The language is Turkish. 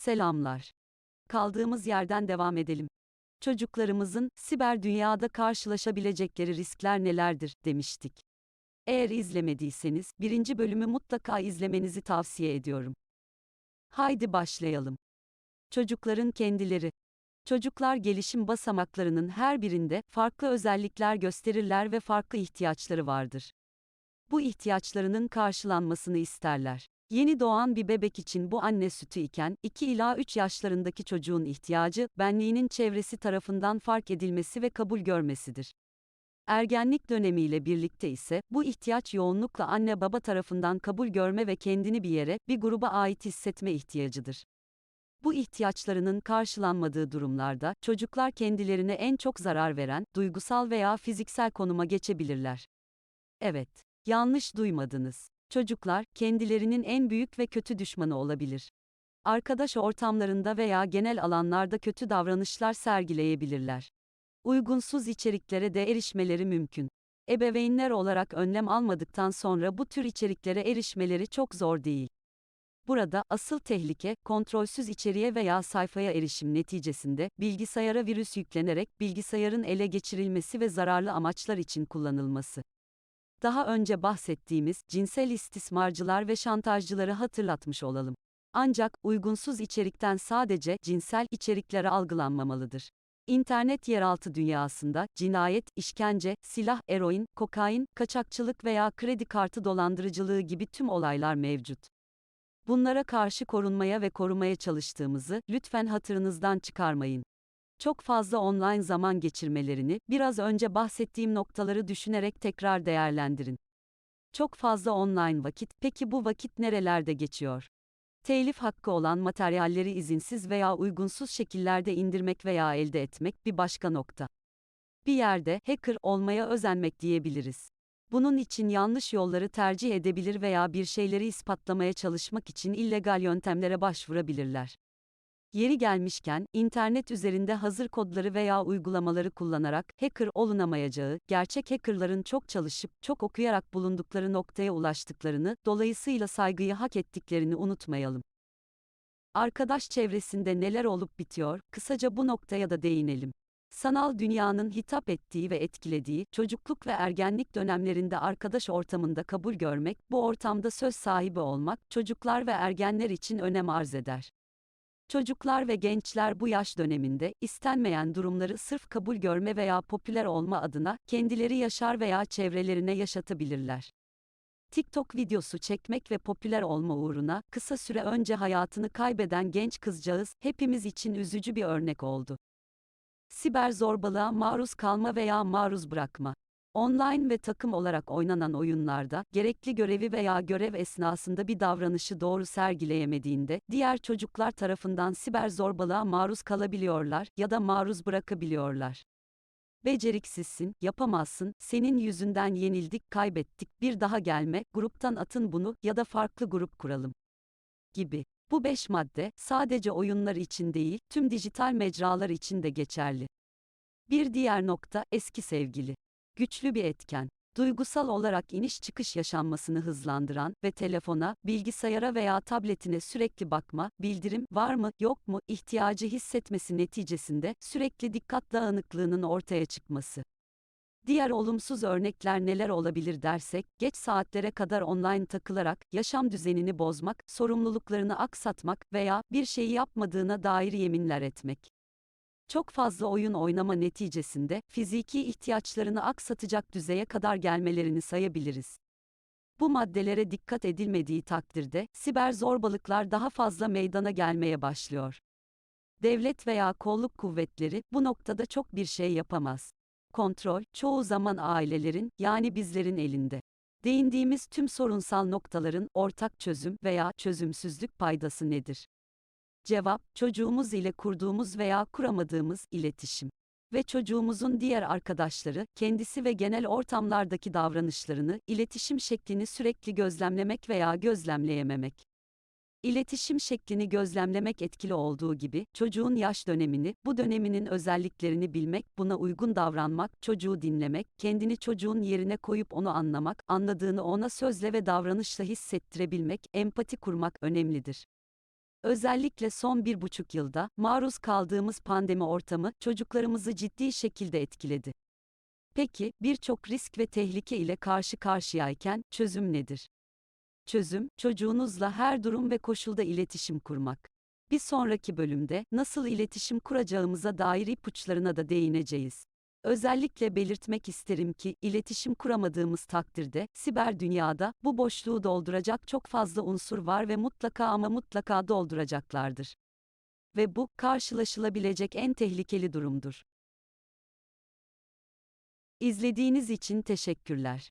Selamlar. Kaldığımız yerden devam edelim. Çocuklarımızın siber dünyada karşılaşabilecekleri riskler nelerdir demiştik. Eğer izlemediyseniz birinci bölümü mutlaka izlemenizi tavsiye ediyorum. Haydi başlayalım. Çocukların kendileri. Çocuklar gelişim basamaklarının her birinde farklı özellikler gösterirler ve farklı ihtiyaçları vardır. Bu ihtiyaçlarının karşılanmasını isterler. Yeni doğan bir bebek için bu anne sütü iken 2 ila 3 yaşlarındaki çocuğun ihtiyacı benliğinin çevresi tarafından fark edilmesi ve kabul görmesidir. Ergenlik dönemiyle birlikte ise bu ihtiyaç yoğunlukla anne baba tarafından kabul görme ve kendini bir yere, bir gruba ait hissetme ihtiyacıdır. Bu ihtiyaçlarının karşılanmadığı durumlarda çocuklar kendilerine en çok zarar veren duygusal veya fiziksel konuma geçebilirler. Evet, yanlış duymadınız. Çocuklar kendilerinin en büyük ve kötü düşmanı olabilir. Arkadaş ortamlarında veya genel alanlarda kötü davranışlar sergileyebilirler. Uygunsuz içeriklere de erişmeleri mümkün. Ebeveynler olarak önlem almadıktan sonra bu tür içeriklere erişmeleri çok zor değil. Burada asıl tehlike kontrolsüz içeriğe veya sayfaya erişim neticesinde bilgisayara virüs yüklenerek bilgisayarın ele geçirilmesi ve zararlı amaçlar için kullanılması. Daha önce bahsettiğimiz cinsel istismarcılar ve şantajcıları hatırlatmış olalım. Ancak uygunsuz içerikten sadece cinsel içerikler algılanmamalıdır. İnternet yeraltı dünyasında cinayet, işkence, silah, eroin, kokain, kaçakçılık veya kredi kartı dolandırıcılığı gibi tüm olaylar mevcut. Bunlara karşı korunmaya ve korumaya çalıştığımızı lütfen hatırınızdan çıkarmayın. Çok fazla online zaman geçirmelerini, biraz önce bahsettiğim noktaları düşünerek tekrar değerlendirin. Çok fazla online vakit, peki bu vakit nerelerde geçiyor? Telif hakkı olan materyalleri izinsiz veya uygunsuz şekillerde indirmek veya elde etmek bir başka nokta. Bir yerde hacker olmaya özenmek diyebiliriz. Bunun için yanlış yolları tercih edebilir veya bir şeyleri ispatlamaya çalışmak için illegal yöntemlere başvurabilirler. Yeri gelmişken, internet üzerinde hazır kodları veya uygulamaları kullanarak hacker olunamayacağı, gerçek hackerların çok çalışıp çok okuyarak bulundukları noktaya ulaştıklarını, dolayısıyla saygıyı hak ettiklerini unutmayalım. Arkadaş çevresinde neler olup bitiyor, kısaca bu noktaya da değinelim. Sanal dünyanın hitap ettiği ve etkilediği çocukluk ve ergenlik dönemlerinde arkadaş ortamında kabul görmek, bu ortamda söz sahibi olmak, çocuklar ve ergenler için önem arz eder. Çocuklar ve gençler bu yaş döneminde istenmeyen durumları sırf kabul görme veya popüler olma adına kendileri yaşar veya çevrelerine yaşatabilirler. TikTok videosu çekmek ve popüler olma uğruna kısa süre önce hayatını kaybeden genç kızcağız hepimiz için üzücü bir örnek oldu. Siber zorbalığa maruz kalma veya maruz bırakma. Online ve takım olarak oynanan oyunlarda, gerekli görevi veya görev esnasında bir davranışı doğru sergileyemediğinde, diğer çocuklar tarafından siber zorbalığa maruz kalabiliyorlar ya da maruz bırakabiliyorlar. Beceriksizsin, yapamazsın, senin yüzünden yenildik, kaybettik, bir daha gelme, gruptan atın bunu ya da farklı grup kuralım. Gibi. Bu beş madde, sadece oyunlar için değil, tüm dijital mecralar için de geçerli. Bir diğer nokta, eski sevgili güçlü bir etken. Duygusal olarak iniş çıkış yaşanmasını hızlandıran ve telefona, bilgisayara veya tabletine sürekli bakma, bildirim var mı, yok mu ihtiyacı hissetmesi neticesinde sürekli dikkat dağınıklığının ortaya çıkması. Diğer olumsuz örnekler neler olabilir dersek, geç saatlere kadar online takılarak yaşam düzenini bozmak, sorumluluklarını aksatmak veya bir şeyi yapmadığına dair yeminler etmek. Çok fazla oyun oynama neticesinde fiziki ihtiyaçlarını aksatacak düzeye kadar gelmelerini sayabiliriz. Bu maddelere dikkat edilmediği takdirde siber zorbalıklar daha fazla meydana gelmeye başlıyor. Devlet veya kolluk kuvvetleri bu noktada çok bir şey yapamaz. Kontrol çoğu zaman ailelerin yani bizlerin elinde. Değindiğimiz tüm sorunsal noktaların ortak çözüm veya çözümsüzlük paydası nedir? Cevap, çocuğumuz ile kurduğumuz veya kuramadığımız iletişim ve çocuğumuzun diğer arkadaşları, kendisi ve genel ortamlardaki davranışlarını, iletişim şeklini sürekli gözlemlemek veya gözlemleyememek. İletişim şeklini gözlemlemek etkili olduğu gibi, çocuğun yaş dönemini, bu döneminin özelliklerini bilmek, buna uygun davranmak, çocuğu dinlemek, kendini çocuğun yerine koyup onu anlamak, anladığını ona sözle ve davranışla hissettirebilmek, empati kurmak önemlidir. Özellikle son bir buçuk yılda maruz kaldığımız pandemi ortamı çocuklarımızı ciddi şekilde etkiledi. Peki, birçok risk ve tehlike ile karşı karşıyayken çözüm nedir? Çözüm, çocuğunuzla her durum ve koşulda iletişim kurmak. Bir sonraki bölümde nasıl iletişim kuracağımıza dair ipuçlarına da değineceğiz. Özellikle belirtmek isterim ki, iletişim kuramadığımız takdirde, siber dünyada, bu boşluğu dolduracak çok fazla unsur var ve mutlaka ama mutlaka dolduracaklardır. Ve bu, karşılaşılabilecek en tehlikeli durumdur. İzlediğiniz için teşekkürler.